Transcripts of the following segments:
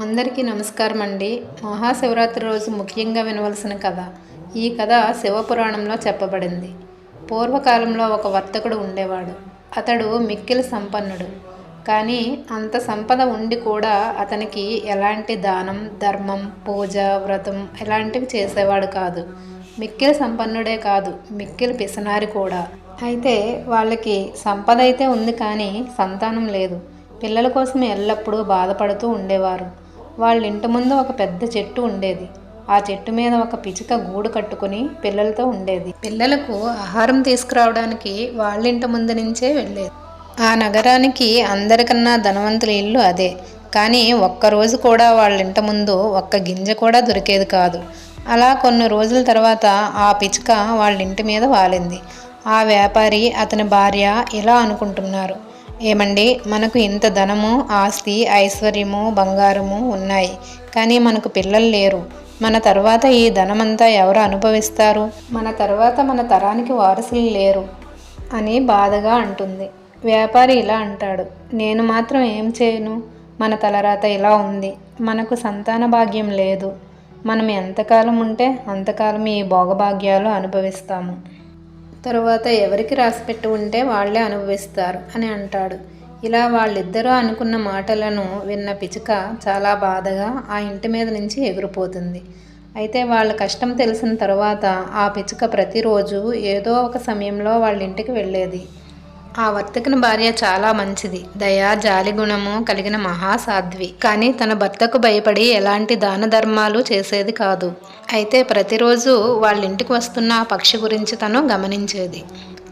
అందరికీ నమస్కారం అండి మహాశివరాత్రి రోజు ముఖ్యంగా వినవలసిన కథ. ఈ కథ శివపురాణంలో చెప్పబడింది. పూర్వకాలంలో ఒక వర్తకుడు ఉండేవాడు. అతడు మిక్కిలి సంపన్నుడు. కానీ అంత సంపద ఉండి కూడా అతనికి ఎలాంటి దానం ధర్మం పూజ వ్రతం ఇలాంటివి చేసేవాడు కాదు. మిక్కిలి సంపన్నుడే కాదు మిక్కిలి పిసనారి కూడా. అయితే వాళ్ళకి సంపద అయితే ఉంది కానీ సంతానం లేదు. పిల్లల కోసం ఎల్లప్పుడూ బాధపడుతూ ఉండేవారు. వాళ్ళ ఇంటి ముందు ఒక పెద్ద చెట్టు ఉండేది. ఆ చెట్టు మీద ఒక పిచ్చుక గూడు కట్టుకుని పిల్లలతో ఉండేది. పిల్లలకు ఆహారం తీసుకురావడానికి వాళ్ళ ఇంటి ముందు నుంచే వెళ్ళేది. ఆ నగరానికి అందరికన్నా ధనవంతుల ఇల్లు అదే. కానీ ఒక్కరోజు కూడా వాళ్ళ ఇంటి ముందు ఒక్క గింజ కూడా దొరికేది కాదు. అలా కొన్ని రోజుల తర్వాత ఆ పిచ్చుక వాళ్ళ ఇంటి మీద వాలింది. ఆ వ్యాపారి అతని భార్య ఇలా అనుకుంటున్నారు. ఏమండి మనకు ఇంత ధనము ఆస్తి ఐశ్వర్యము బంగారము ఉన్నాయి కానీ మనకు పిల్లలు లేరు. మన తర్వాత ఈ ధనమంతా ఎవరు అనుభవిస్తారు? మన తర్వాత మన తరానికి వారసులు లేరు అని బాధగా అంటుంది. వ్యాపారి ఇలా అంటాడు నేను మాత్రం ఏం చేయను? మన తలరాత ఇలా ఉంది. మనకు సంతాన భాగ్యం లేదు. మనం ఎంతకాలం ఉంటే అంతకాలం ఈ భోగభాగ్యాలు అనుభవిస్తాము. తరువాత ఎవరికి రాసిపెట్టి ఉంటే వాళ్ళే అనుభవిస్తారు అని అంటాడు. ఇలా వాళ్ళిద్దరూ అనుకున్న మాటలను విన్న పిచుక చాలా బాధగా ఆ ఇంటి మీద నుంచి ఎగిరిపోతుంది. అయితే వాళ్ళ కష్టం తెలిసిన తర్వాత ఆ పిచుక ప్రతిరోజు ఏదో ఒక సమయంలో వాళ్ళ ఇంటికి వెళ్ళేది. ఆ వర్తకుని భార్య చాలా మంచిది. దయ జాలి గుణము కలిగిన మహాసాధ్వి. కానీ తన భర్తకు భయపడి ఎలాంటి దాన ధర్మాలు చేసేది కాదు. అయితే ప్రతిరోజు వాళ్ళ ఇంటికి వస్తున్న ఆ పక్షి గురించి తను గమనించేది.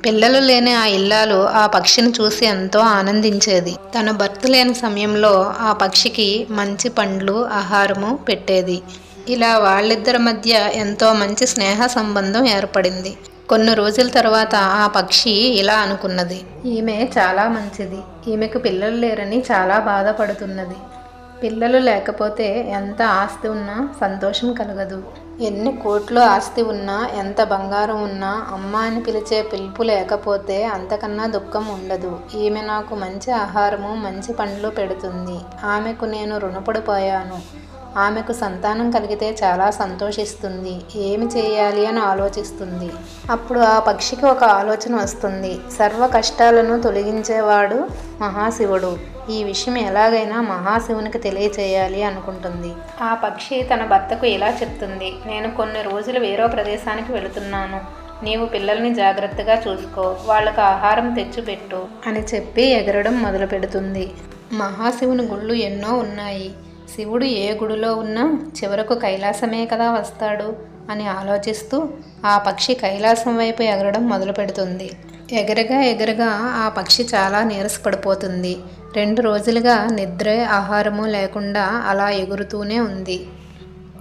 పిల్లలు లేని ఆ ఇల్లాలు ఆ పక్షిని చూసి ఎంతో ఆనందించేది. తన భర్త లేని సమయంలో ఆ పక్షికి మంచి పండ్లు ఆహారము పెట్టేది. ఇలా వాళ్ళిద్దరి మధ్య ఎంతో మంచి స్నేహ సంబంధం ఏర్పడింది. కొన్ని రోజుల తర్వాత ఆ పక్షి ఇలా అనుకున్నది. ఈమె చాలా మంచిది. ఈమెకు పిల్లలు లేరని చాలా బాధపడుతున్నది. పిల్లలు లేకపోతే ఎంత ఆస్తి ఉన్నా సంతోషం కలగదు. ఎన్ని కోట్లు ఆస్తి ఉన్నా ఎంత బంగారం ఉన్నా అమ్మ అని పిలిచే పిలుపు లేకపోతే అంతకన్నా దుఃఖం ఉండదు. ఈమె నాకు మంచి ఆహారము మంచి పండ్లు పెడుతుంది. ఆమెకు నేను రుణపడిపోయాను. ఆమెకు సంతానం కలిగితే చాలా సంతోషిస్తుంది. ఏమి చేయాలి అని ఆలోచిస్తుంది. అప్పుడు ఆ పక్షికి ఒక ఆలోచన వస్తుంది. సర్వ కష్టాలను తొలగించేవాడు మహాశివుడు. ఈ విషయం ఎలాగైనా మహాశివునికి తెలియచేయాలి అనుకుంటుంది. ఆ పక్షి తన భర్తకు ఇలా చెప్తుంది. నేను కొన్ని రోజులు వేరే ప్రదేశానికి వెళుతున్నాను. నీవు పిల్లల్ని జాగ్రత్తగా చూసుకో. వాళ్ళకు ఆహారం తెచ్చిపెట్టు అని చెప్పి ఎగరడం మొదలు పెడుతుంది మహాశివుని గుళ్ళు ఎన్నో ఉన్నాయి. శివుడు ఏ గుడిలో ఉన్నా చివరకు కైలాసమే కదా వస్తాడు అని ఆలోచిస్తూ ఆ పక్షి కైలాసం వైపు ఎగరడం మొదలు పెడుతుంది ఎగరగా ఎగరగా ఆ పక్షి చాలా నీరసపడిపోతుంది. రెండు రోజులుగా నిద్ర ఆహారము లేకుండా అలా ఎగురుతూనే ఉంది.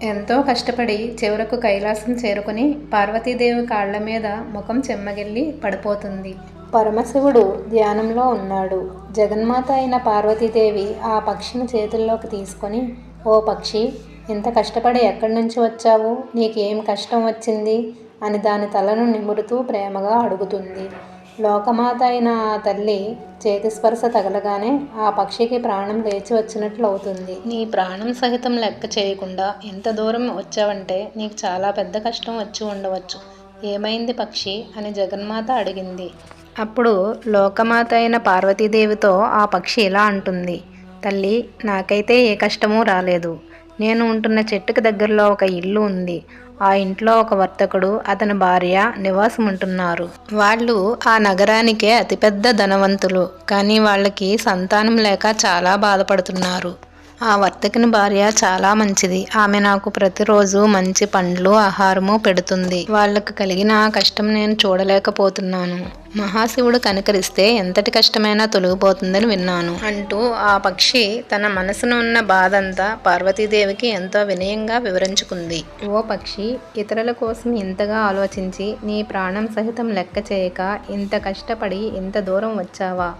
ఎంతో కష్టపడి చివరకు కైలాసం చేరుకుని పార్వతీదేవి కాళ్ళ మీద ముఖం చెమ్మగిల్లి పడిపోతుంది. పరమశివుడు ధ్యానంలో ఉన్నాడు. జగన్మాత అయిన పార్వతీదేవి ఆ పక్షిని చేతుల్లోకి తీసుకొని ఓ పక్షి ఇంత కష్టపడి ఎక్కడి నుంచి వచ్చావు? నీకేం కష్టం వచ్చింది? అని దాని తలను నిమురుతూ ప్రేమగా అడుగుతుంది. లోకమాత అయిన ఆ తల్లి చేతి స్పర్శ తగలగానే ఆ పక్షికి ప్రాణం లేచి వచ్చినట్లు అవుతుంది నీ ప్రాణం సహితం లెక్క చేయకుండా ఎంత దూరం వచ్చావంటే నీకు చాలా పెద్ద కష్టం వచ్చి ఉండవచ్చు. ఏమైంది పక్షి? అని జగన్మాత అడిగింది. అప్పుడు లోకమాత అయిన పార్వతీదేవితో ఆ పక్షి ఇలా అంటుంది తల్లి నాకైతే ఏ కష్టమూ రాలేదు. నేను ఉంటున్న చెట్టుకు దగ్గరలో ఒక ఇల్లు ఉంది. ఆ ఇంట్లో ఒక వర్తకుడు అతని భార్య నివాసం ఉంటున్నారు వాళ్ళు ఆ నగరానికే అతిపెద్ద ధనవంతులు. కానీ వాళ్ళకి సంతానం లేక చాలా బాధపడుతున్నారు. ఆ వర్తకుని భార్య చాలా మంచిది. ఆమె నాకు ప్రతిరోజు మంచి పండ్లు ఆహారము పెడుతుంది. వాళ్ళకు కలిగిన ఆ కష్టం నేను చూడలేకపోతున్నాను. మహాశివుడు కనికరిస్తే ఎంతటి కష్టమైనా తొలగిపోతుందని విన్నాను. అంటూ ఆ పక్షి తన మనసును ఉన్న బాధంతా పార్వతీదేవికి ఎంతో వినయంగా వివరించుకుంది. ఓ పక్షి ఇతరుల కోసం ఇంతగా ఆలోచించి నీ ప్రాణం సహితం లెక్క చేయక ఇంత కష్టపడి ఇంత దూరం వచ్చావా?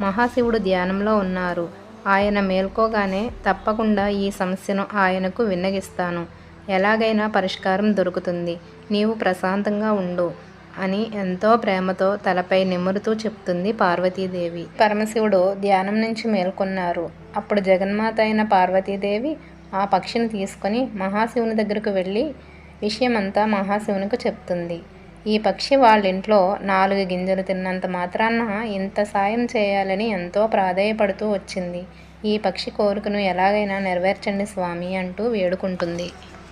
మహాశివుడు ధ్యానంలో ఉన్నారు. ఆయన మేల్కోగానే తప్పకుండా ఈ సమస్యను ఆయనకు విన్నగిస్తాను. ఎలాగైనా పరిష్కారం దొరుకుతుంది. నీవు ప్రశాంతంగా ఉండు అని ఎంతో ప్రేమతో తలపై నిమురుతూ చెప్తుంది పార్వతీదేవి. పరమశివుడు ధ్యానం నుంచి మేల్కొన్నారు. అప్పుడు జగన్మాత అయిన పార్వతీదేవి ఆ పక్షిని తీసుకొని మహాశివుని దగ్గరకు వెళ్ళి విషయమంతా మహాశివునికి చెప్తుంది. ఈ పక్షి వాళ్ళ ఇంట్లో నాలుగు గింజలు తిన్నంత మాత్రాన ఇంత సాయం చేయాలని ఎంతో ప్రాధేయపడుతూ వచ్చింది. ఈ పక్షి కోరికను ఎలాగైనా నెరవేర్చండి స్వామి అంటూ వేడుకుంటుంది.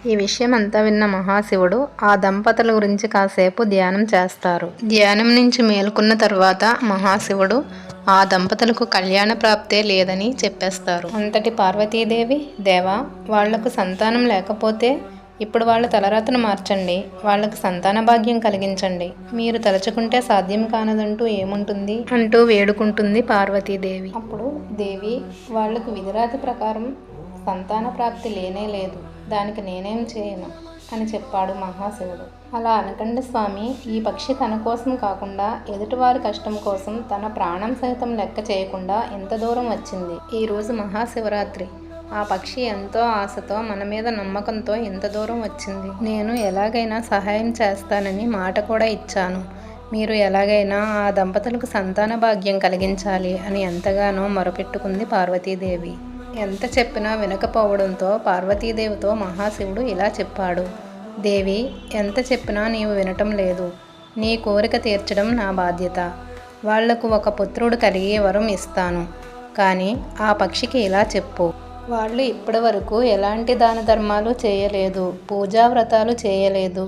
ఈ విషయం అంతా విన్న మహాశివుడు ఆ దంపతుల గురించి కాసేపు ధ్యానం చేస్తారు. ధ్యానం నుంచి మేల్కొన్న తర్వాత మహాశివుడు ఆ దంపతులకు కళ్యాణ ప్రాప్తే లేదని చెప్పేస్తారు. అంతటి పార్వతీదేవి దేవా వాళ్ళకు సంతానం లేకపోతే ఇప్పుడు వాళ్ళ తలరాతను మార్చండి. వాళ్ళకు సంతాన భాగ్యం కలిగించండి. మీరు తలుచుకుంటే సాధ్యం కానదంటూ ఏముంటుంది? అంటూ వేడుకుంటుంది పార్వతీదేవి. అప్పుడు దేవి వాళ్ళకు విధిరాతి ప్రకారం సంతాన ప్రాప్తి లేనే లేదు. దానికి నేనేం చేయను? అని చెప్పాడు మహాశివుడు. అలా అనకండి స్వామి. ఈ పక్షి తన కోసం కాకుండా ఎదుటివారి కష్టం కోసం తన ప్రాణం సహితం లెక్క చేయకుండా ఎంత దూరం వచ్చింది. ఈరోజు మహాశివరాత్రి. ఆ పక్షి ఎంతో ఆశతో మన మీద నమ్మకంతో ఇంత దూరం వచ్చింది. నేను ఎలాగైనా సహాయం చేస్తానని మాట కూడా ఇచ్చాను. మీరు ఎలాగైనా ఆ దంపతులకు సంతాన భాగ్యం కలిగించాలి అని ఎంతగానో మొరపెట్టుకుంది పార్వతీదేవి. ఎంత చెప్పినా వినకపోవడంతో పార్వతీదేవితో మహాశివుడు ఇలా చెప్పాడు. దేవి ఎంత చెప్పినా నీవు వినటం లేదు. నీ కోరిక తీర్చడం నా బాధ్యత. వాళ్ళకు ఒక పుత్రుడు కలిగే వరం ఇస్తాను. కానీ ఆ పక్షికి ఇలా చెప్పు. వాళ్ళు ఇప్పటివరకు ఎలాంటి దాన ధర్మాలు చేయలేదు పూజా వ్రతాలు చేయలేదు.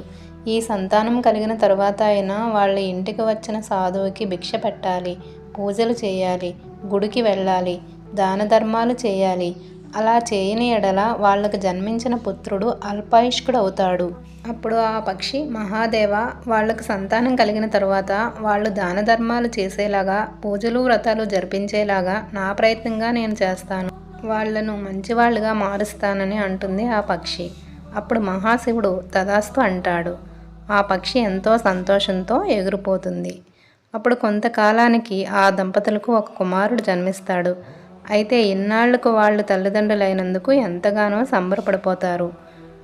ఈ సంతానం కలిగిన తర్వాత అయినా వాళ్ళ ఇంటికి వచ్చిన సాధువుకి భిక్ష పెట్టాలి పూజలు చేయాలి గుడికి వెళ్ళాలి దాన ధర్మాలు చేయాలి. అలా చేయని ఎడల వాళ్ళకు జన్మించిన పుత్రుడు అల్పాయుష్కుడు అవుతాడు. అప్పుడు ఆ పక్షి మహాదేవ వాళ్ళకు సంతానం కలిగిన తరువాత వాళ్ళు దాన ధర్మాలు చేసేలాగా పూజలు వ్రతాలు జరిపించేలాగా నా ప్రయత్నంగా నేను చేస్తాను. వాళ్ళను మంచివాళ్ళుగా మారుస్తానని అంటుంది ఆ పక్షి. అప్పుడు మహాశివుడు తదాస్తు అంటాడు. ఆ పక్షి ఎంతో సంతోషంతో ఎగిరిపోతుంది. అప్పుడు కొంతకాలానికి ఆ దంపతులకు ఒక కుమారుడు జన్మిస్తాడు. అయితే ఇన్నాళ్ళకు వాళ్ళు తల్లిదండ్రులైనందుకు ఎంతగానో సంబరపడిపోతారు.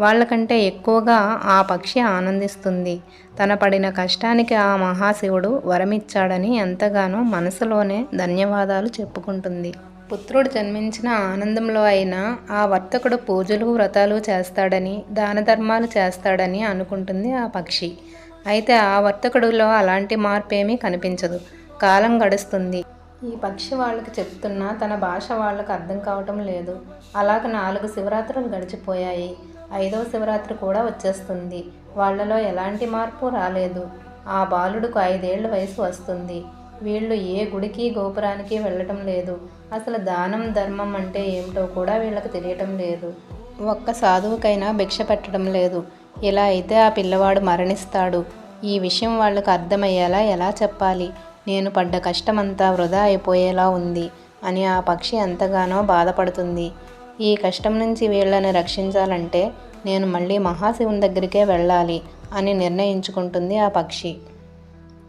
వాళ్ళకంటే ఎక్కువగా ఆ పక్షి ఆనందిస్తుంది. తన పడిన కష్టానికి ఆ మహాశివుడు వరమిచ్చాడని ఎంతగానో మనసులోనే ధన్యవాదాలు చెప్పుకుంటుంది. పుత్రుడు జన్మించిన ఆనందంలో అయినా ఆ వర్తకుడు పూజలు వ్రతాలు చేస్తాడని దాన ధర్మాలు చేస్తాడని అనుకుంటుంది ఆ పక్షి. అయితే ఆ వర్తకుడిలో అలాంటి మార్పేమీ కనిపించదు. కాలం గడుస్తుంది. ఈ పక్షి వాళ్ళకి చెప్తున్నా తన భాష వాళ్ళకు అర్థం కావటం లేదు. అలాగ నాలుగు శివరాత్రులు గడిచిపోయాయి. ఐదవ శివరాత్రి కూడా వచ్చేస్తుంది. వాళ్ళలో ఎలాంటి మార్పు రాలేదు. ఆ బాలుడుకు ఐదేళ్ళ వయసు వస్తుంది. వీళ్ళు ఏ గుడికి గోపురానికి వెళ్ళటం లేదు. అసలు దానం ధర్మం అంటే ఏమిటో కూడా వీళ్ళకి తెలియటం లేదు. ఒక్క సాధువుకైనా భిక్ష పెట్టడం లేదు. ఇలా అయితే ఆ పిల్లవాడు మరణిస్తాడు. ఈ విషయం వాళ్ళకు అర్థమయ్యేలా ఎలా చెప్పాలి? నేను పడ్డ కష్టమంతా వృధా అయిపోయేలా ఉంది అని ఆ పక్షి ఎంతగానో బాధపడుతుంది. ఈ కష్టం నుంచి వీళ్ళని రక్షించాలంటే నేను మళ్ళీ మహాశివుని దగ్గరికే వెళ్ళాలి అని నిర్ణయించుకుంటుంది ఆ పక్షి.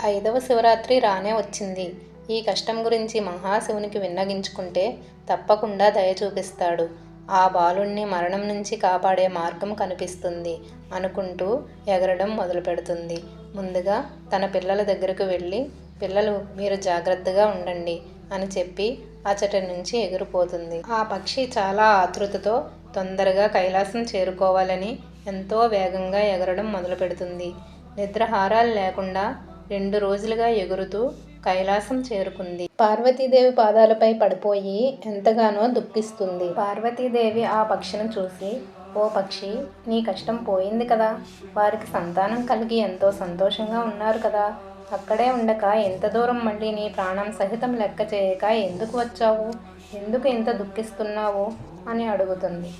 ఐదవ శివరాత్రి రానే వచ్చింది. ఈ కష్టం గురించి మహాశివునికి విన్నగించుకుంటే తప్పకుండా దయ చూపిస్తాడు. ఆ బాలుణ్ణి మరణం నుంచి కాపాడే మార్గం కనిపిస్తుంది అనుకుంటూ ఎగరడం మొదలు పెడుతుంది ముందుగా తన పిల్లల దగ్గరకు వెళ్ళి పిల్లలు మీరు జాగ్రత్తగా ఉండండి. అని చెప్పి అచట నుంచి ఎగిరిపోతుంది. ఆ పక్షి చాలా ఆతృతతో తొందరగా కైలాసం చేరుకోవాలని ఎంతో వేగంగా ఎగరడం మొదలు పెడుతుంది నిద్రహారాలు లేకుండా రెండు రోజులుగా ఎగురుతూ కైలాసం చేరుకుంది. పార్వతీదేవి పాదాలపై పడిపోయి ఎంతగానో దుఃఖిస్తుంది. పార్వతీదేవి ఆ పక్షిని చూసి ఓ పక్షి నీ కష్టం పోయింది కదా. వారికి సంతానం కలిగి ఎంతో సంతోషంగా ఉన్నారు కదా. అక్కడే ఉండక ఎంత దూరం మళ్ళీ నీ ప్రాణం సహితం లెక్క చేయక ఎందుకు వచ్చావు? ఎందుకు ఇంత దుఃఖిస్తున్నావు? అని అడుగుతుంది.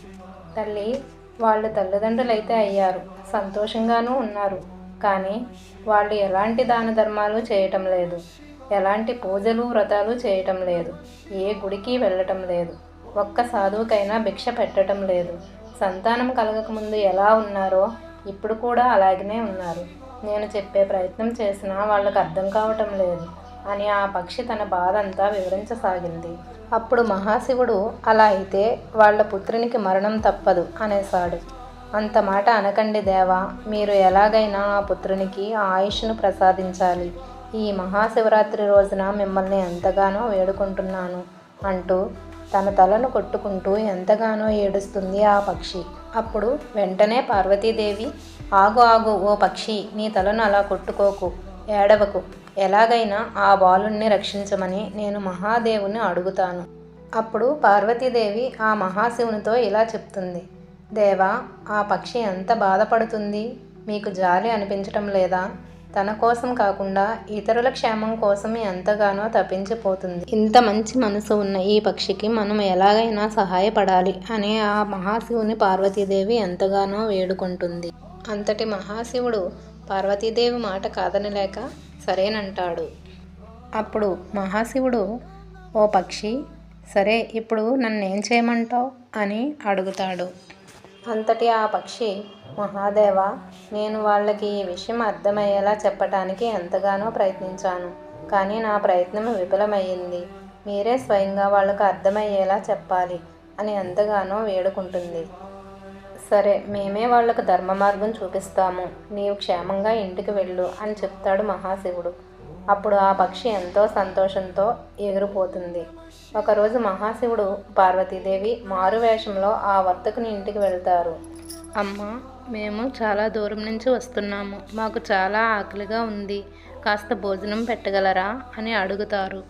తల్లి వాళ్ళు తల్లిదండ్రులైతే అయ్యారు సంతోషంగానూ ఉన్నారు. కానీ వాళ్ళు ఎలాంటి దాన ధర్మాలు చేయటం లేదు ఎలాంటి పూజలు వ్రతాలు చేయటం లేదు ఏ గుడికి వెళ్ళటం లేదు ఒక్క సాధువుకైనా భిక్ష పెట్టడం లేదు. సంతానం కలగకముందు ఎలా ఉన్నారో ఇప్పుడు కూడా అలాగనే ఉన్నారు. నేను చెప్పే ప్రయత్నం చేసినా వాళ్ళకు అర్థం కావటం లేదు అని ఆ పక్షి తన బాధ అంతా వివరించసాగింది. అప్పుడు మహాశివుడు అలా అయితే వాళ్ళ పుత్రునికి మరణం తప్పదు అనేశాడు. అంత మాట అనకండి దేవా మీరు ఎలాగైనా ఆ పుత్రునికి ఆయుష్ను ప్రసాదించాలి. ఈ మహాశివరాత్రి రోజున మిమ్మల్ని ఎంతగానో వేడుకుంటున్నాను అంటూ తన తలను కొట్టుకుంటూ ఎంతగానో ఏడుస్తుంది ఆ పక్షి. అప్పుడు వెంటనే పార్వతీదేవి ఆగు ఆగు ఓ పక్షి నీ తలను అలా కొట్టుకోకు ఏడవకు. ఎలాగైనా ఆ బాలుణ్ణి రక్షించమని నేను మహాదేవుని అడుగుతాను. అప్పుడు పార్వతీదేవి ఆ మహాశివునితో ఇలా చెప్తుంది. దేవా ఆ పక్షి ఎంత బాధపడుతుంది? మీకు జాలి అనిపించటం లేదా? తన కోసం కాకుండా ఇతరుల క్షేమం కోసం ఎంతగానో తప్పించిపోతుంది. ఇంత మంచి మనసు ఉన్న ఈ పక్షికి మనం ఎలాగైనా సహాయపడాలి అని ఆ మహాశివుని పార్వతీదేవి ఎంతగానో వేడుకుంటుంది. అంతటి మహాశివుడు పార్వతీదేవి మాట కాదనలేక సరేనంటాడు. అప్పుడు మహాశివుడు ఓ పక్షి సరే ఇప్పుడు నన్ను ఏం చేయమంటావు? అని అడుగుతాడు. అంతటి ఆ పక్షి మహాదేవ నేను వాళ్ళకి ఈ విషయం అర్థమయ్యేలా చెప్పటానికి ఎంతగానో ప్రయత్నించాను కానీ నా ప్రయత్నం విఫలమయ్యింది. మీరే స్వయంగా వాళ్ళకు అర్థమయ్యేలా చెప్పాలి అని ఎంతగానో వేడుకుంటుంది. సరే మేమే వాళ్ళకు ధర్మ మార్గం చూపిస్తాము. నీవు క్షేమంగా ఇంటికి వెళ్ళు అని చెప్తాడు మహాశివుడు. అప్పుడు ఆ పక్షి ఎంతో సంతోషంతో ఎగిరిపోతుంది. ఒకరోజు మహాశివుడు పార్వతీదేవి మారువేషంలో ఆ వర్తకుని ఇంటికి వెళ్తారు. అమ్మ మేము చాలా దూరం నుంచి వస్తున్నాము. మాకు చాలా ఆకలిగా ఉంది. కాస్త భోజనం పెట్టగలరా? అని అడుగుతారు.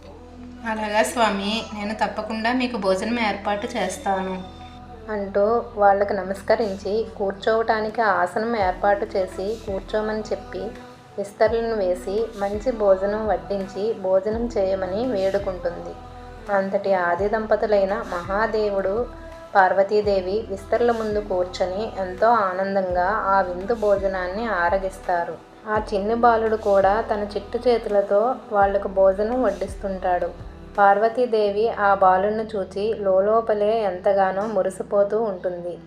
అలాగా స్వామి నేను తప్పకుండా మీకు భోజనం ఏర్పాటు చేస్తాను. అంటూ వాళ్ళకి నమస్కరించి కూర్చోవటానికి ఆసనం ఏర్పాటు చేసి కూర్చోమని చెప్పి విస్తరలను వేసి మంచి భోజనం వడ్డించి భోజనం చేయమని వేడుకుంటుంది. అంతటి ఆది దంపతులైన మహాదేవుడు పార్వతీదేవి విస్తరల ముందు కూర్చొని ఎంతో ఆనందంగా ఆ విందు భోజనాన్ని ఆరగిస్తారు. ఆ చిన్ని బాలుడు కూడా తన చిట్టు చేతులతో వాళ్ళకు భోజనం వడ్డిస్తుంటాడు. పార్వతీదేవి ఆ బాలుణ్ణి చూచి లోపలే ఎంతగానో మురిసిపోతూ ఉంటుంది.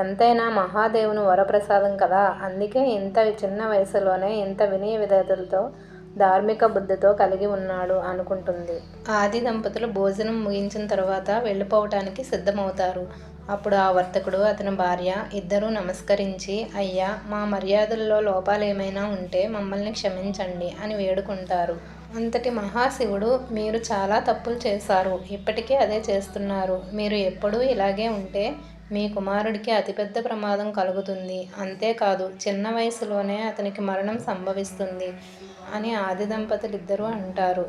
ఎంతైనా మహాదేవుని వరప్రసాదం కదా? అందుకే ఇంత చిన్న వయసులోనే ఇంత వినయ విధేతలతో ధార్మిక బుద్ధితో కలిగి ఉన్నాడు అనుకుంటుంది. ఆది దంపతులు భోజనం ముగించిన తర్వాత వెళ్ళిపోవటానికి సిద్ధమవుతారు. అప్పుడు ఆ వర్తకుడు అతని భార్య ఇద్దరూ నమస్కరించి అయ్యా మా మర్యాదల్లో లోపాలు ఏమైనా ఉంటే మమ్మల్ని క్షమించండి అని వేడుకుంటారు. అంతటి మహాశివుడు మీరు చాలా తప్పులు చేశారు. ఇప్పటికీ అదే చేస్తున్నారు. మీరు ఎప్పుడూ ఇలాగే ఉంటే మీ కుమారుడికి అతిపెద్ద ప్రమాదం కలుగుతుంది. అంతేకాదు చిన్న వయసులోనే అతనికి మరణం సంభవిస్తుంది అని ఆది దంపతులు ఇద్దరూ అంటారు.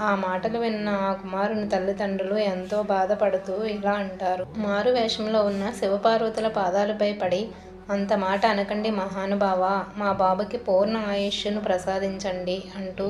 ఆ మాటలు విన్న ఆ కుమారుని తల్లిదండ్రులు ఎంతో బాధపడుతూ ఇలా అంటారు. మారు వేషంలో ఉన్న శివపార్వతుల పాదాలపై పడి అంత మాట అనకండి మహానుభావ మా బాబుకి పూర్ణ ఆయుష్ను ప్రసాదించండి అంటూ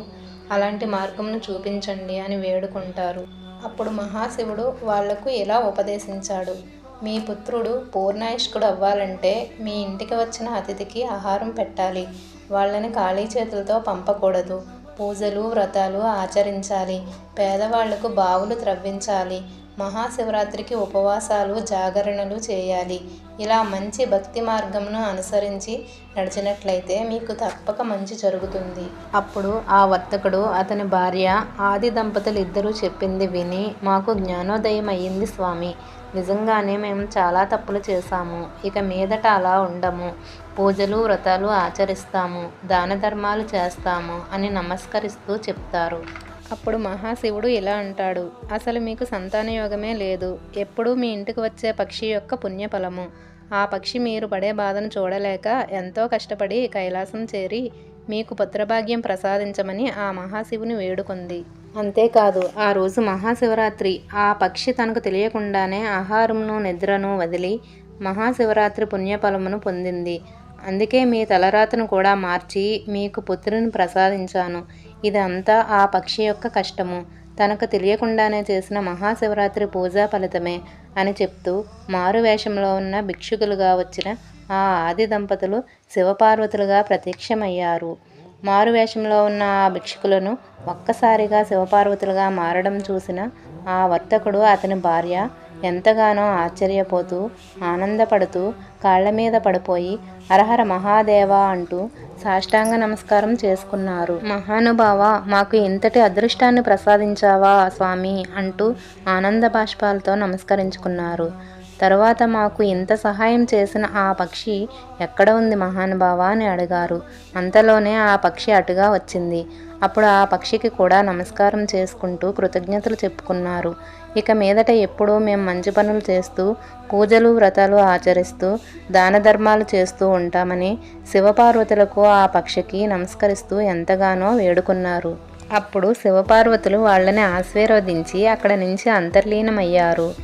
అలాంటి మార్గంను చూపించండి అని వేడుకుంటారు. అప్పుడు మహాశివుడు వాళ్ళకు ఇలా ఉపదేశించాడు. మీ పుత్రుడు పూర్ణాయుష్కుడు అవ్వాలంటే మీ ఇంటికి వచ్చిన అతిథికి ఆహారం పెట్టాలి. వాళ్ళని ఖాళీ చేతులతో పంపకూడదు. పూజలు వ్రతాలు ఆచరించాలి. పేదవాళ్ళకు బావులు త్రవ్వించాలి. మహాశివరాత్రికి ఉపవాసాలు జాగరణలు చేయాలి. ఇలా మంచి భక్తి మార్గంను అనుసరించి నడిచినట్లయితే మీకు తప్పక మంచి జరుగుతుంది. అప్పుడు ఆ వర్తకుడు అతని భార్య ఆది దంపతులు ఇద్దరూ చెప్పింది విని మాకు జ్ఞానోదయం అయ్యింది స్వామి. నిజంగానే మేము చాలా తప్పులు చేశాము. ఇక మీదట అలా ఉండము. పూజలు వ్రతాలు ఆచరిస్తాము. దాన ధర్మాలు చేస్తాము అని నమస్కరిస్తూ చెప్తారు. అప్పుడు మహాశివుడు ఇలా అంటాడు అసలు మీకు సంతాన యోగమే లేదు. ఎప్పుడూ మీ ఇంటికి వచ్చే పక్షి యొక్క పుణ్యఫలము. ఆ పక్షి మీరు పడే బాధను చూడలేక ఎంతో కష్టపడి కైలాసం చేరి మీకు పుత్రభాగ్యం ప్రసాదించమని ఆ మహాశివుని వేడుకుంది. అంతేకాదు ఆ రోజు మహాశివరాత్రి. ఆ పక్షి తనకు తెలియకుండానే ఆహారమును నిద్రను వదిలి మహాశివరాత్రి పుణ్యఫలమును పొందింది. అందుకే మీ తలరాతను కూడా మార్చి మీకు పుత్రుని ప్రసాదించాను. ఇదంతా ఆ పక్షి యొక్క కష్టము. తనకు తెలియకుండానే చేసిన మహాశివరాత్రి పూజా ఫలితమే అని చెప్తూ మారు వేషంలో ఉన్న భిక్షుకులుగా వచ్చిన ఆ ఆది దంపతులు శివపార్వతులుగా ప్రత్యక్షమయ్యారు. మారు వేషంలో ఉన్న ఆ భిక్షుకులను ఒక్కసారిగా శివపార్వతులుగా మారడం చూసిన ఆ వర్తకుడు అతని భార్య ఎంతగానో ఆశ్చర్యపోతూ ఆనందపడుతూ కాళ్ళ మీద పడిపోయి హరహర మహాదేవ అంటూ సాష్టాంగ నమస్కారం చేసుకున్నారు. మహానుభావ మాకు ఇంతటి అదృష్టాన్ని ప్రసాదించావా స్వామి అంటూ ఆనంద బాష్పాలతో నమస్కరించుకున్నారు. తరువాత మాకు ఇంత సహాయం చేసిన ఆ పక్షి ఎక్కడ ఉంది మహానుభావ అని అడిగారు. అంతలోనే ఆ పక్షి అటుగా వచ్చింది. అప్పుడు ఆ పక్షికి కూడా నమస్కారం చేసుకుంటూ కృతజ్ఞతలు చెప్పుకున్నారు. ఇక మీదట ఎప్పుడూ మేము మంచి పనులు చేస్తూ పూజలు వ్రతాలు ఆచరిస్తూ దాన ధర్మాలు చేస్తూ ఉంటామని శివపార్వతులకు ఆ పక్షికి నమస్కరిస్తూ ఎంతగానో వేడుకున్నారు. అప్పుడు శివపార్వతులు వాళ్ళని ఆశీర్వదించి అక్కడ నుంచి అంతర్లీనమయ్యారు.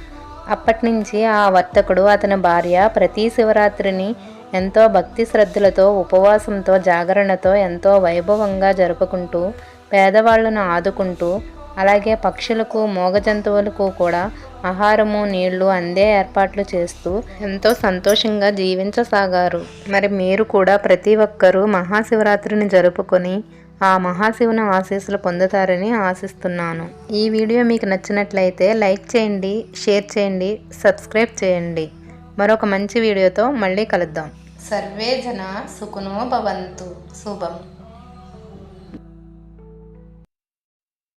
అప్పటి నుంచి ఆ వర్తకుడు అతని భార్య ప్రతి శివరాత్రిని ఎంతో భక్తి శ్రద్ధలతో ఉపవాసంతో జాగరణతో ఎంతో వైభవంగా జరుపుకుంటూ పేదవాళ్ళను ఆదుకుంటూ అలాగే పక్షులకు మూగ జంతువులకు కూడా ఆహారము నీళ్ళు అందే ఏర్పాట్లు చేస్తూ ఎంతో సంతోషంగా జీవించసాగారు. మరి మీరు కూడా ప్రతి ఒక్కరూ మహాశివరాత్రిని జరుపుకొని ఆ మహాశివుని ఆశీస్సులు పొందుతారని ఆశిస్తున్నాను. ఈ వీడియో మీకు నచ్చినట్లయితే లైక్ చేయండి షేర్ చేయండి సబ్స్క్రైబ్ చేయండి. మరొక మంచి వీడియోతో మళ్ళీ కలుద్దాం. సర్వే జన సుఖనో భవంతు. శుభం.